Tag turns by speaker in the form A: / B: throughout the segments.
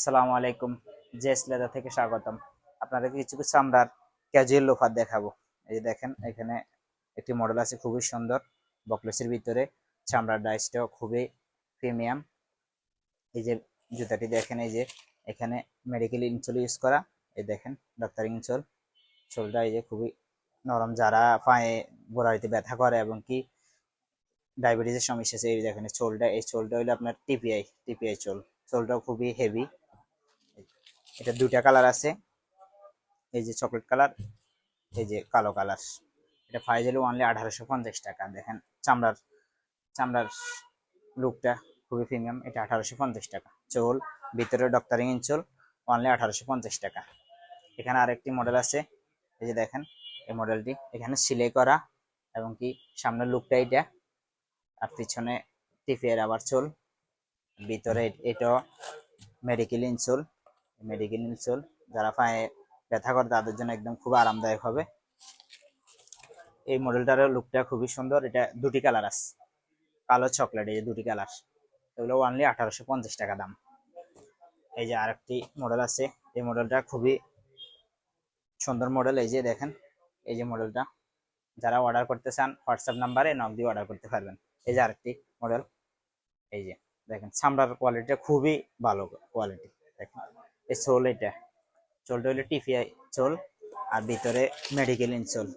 A: আসসালামু আলাইকুম JS leather থেকে স্বাগতম। আপনাদেরকে কিছু কিছু চামড়ার ক্যাজুয়াল লোফার দেখাবো। এই যে দেখেন, এখানে একটি মডেল আছে, খুবই সুন্দর। বকলেসের ভিতরে চামড়ার ডাইসটাও খুবই প্রিমিয়াম এই যে জুতাটি দেখেন, এই যে এখানে মেডিকেল ইনসোল ইউজ করা। এই দেখেন ডাক্তার ইনসোল সোলটা এই যে খুবই নরম, যারা পায়ে গোড়ালিতে ব্যথা করে এবং কি ডায়াবেটিসের সমস্যা আছে, এই দেখেন চোলটা, এই চোলটা হলো আপনার টিপিআই টিপিআই চোল। চোলটাও খুবই হেভি এটা দুইটা কালার আছে। এই যে চকলেট কালার এই যে কালো কালার এটা হলো অনলি আঠারোশো পঞ্চাশ টাকা। দেখেন, চামড়ার চামড়ার লুকটা খুবই প্রিমিয়াম এটা আঠারোশো পঞ্চাশ টাকা। চোল, ভিতরে ডক্টরিং চোল অনলি আঠারোশো পঞ্চাশ টাকা। এখানে আরেকটি মডেল আছে। এই যে দেখেন, এই মডেলটি এখানে সিলাই করা এবং কি সামনের লুকটা এটা আর পিছনে টিফিয়ার আবার চোল। ভিতরে এটাও মেডিকেল ইনসোল মেডিকেল ইনসোল যারা পায়ে ব্যথা করে তাদের জন্য একদম খুব আরামদায়ক হবে। এই মডেলটার লুকটা খুবই সুন্দর, এটা দুটি কালার আছে। কালো চকলেট এই যে দুটি কালার এগুলো অনলি আঠারোশো পঞ্চাশ টাকা দাম। এই যে আরেকটি মডেল আছে, এই মডেলটা খুবই সুন্দর মডেল এই যে দেখেন, এই যে মডেলটা যারা অর্ডার করতে চান হোয়াটসঅ্যাপ নাম্বারে নক দিয়ে অর্ডার করতে পারবেন। এই যে আরেকটি মডেল এই যে দেখেন, চামড়ার কোয়ালিটিটা খুবই ভালো কোয়ালিটি দেখেন। এই চোল এটা। চোলটা হলো টিফিআই চোল, আর ভিতরে মেডিকেল ইনসোল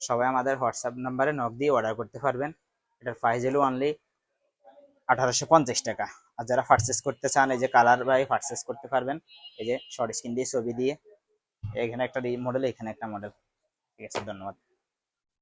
A: সবাই আমাদের হোয়াটসঅ্যাপ নাম্বারে নক দিয়ে অর্ডার করতে পারবেন। এটার প্রাইস হলো অনলি আঠারোশো পঞ্চাশ টাকা। আর যারা পারচেস করতে চান, এই যে কালার বাই পারচেস করতে পারবেন, এই যে শর্ট স্ক্রিন দিয়ে ছবি দিয়ে, এখানে একটা মডেল এখানে একটা মডেল ঠিক আছে, ধন্যবাদ।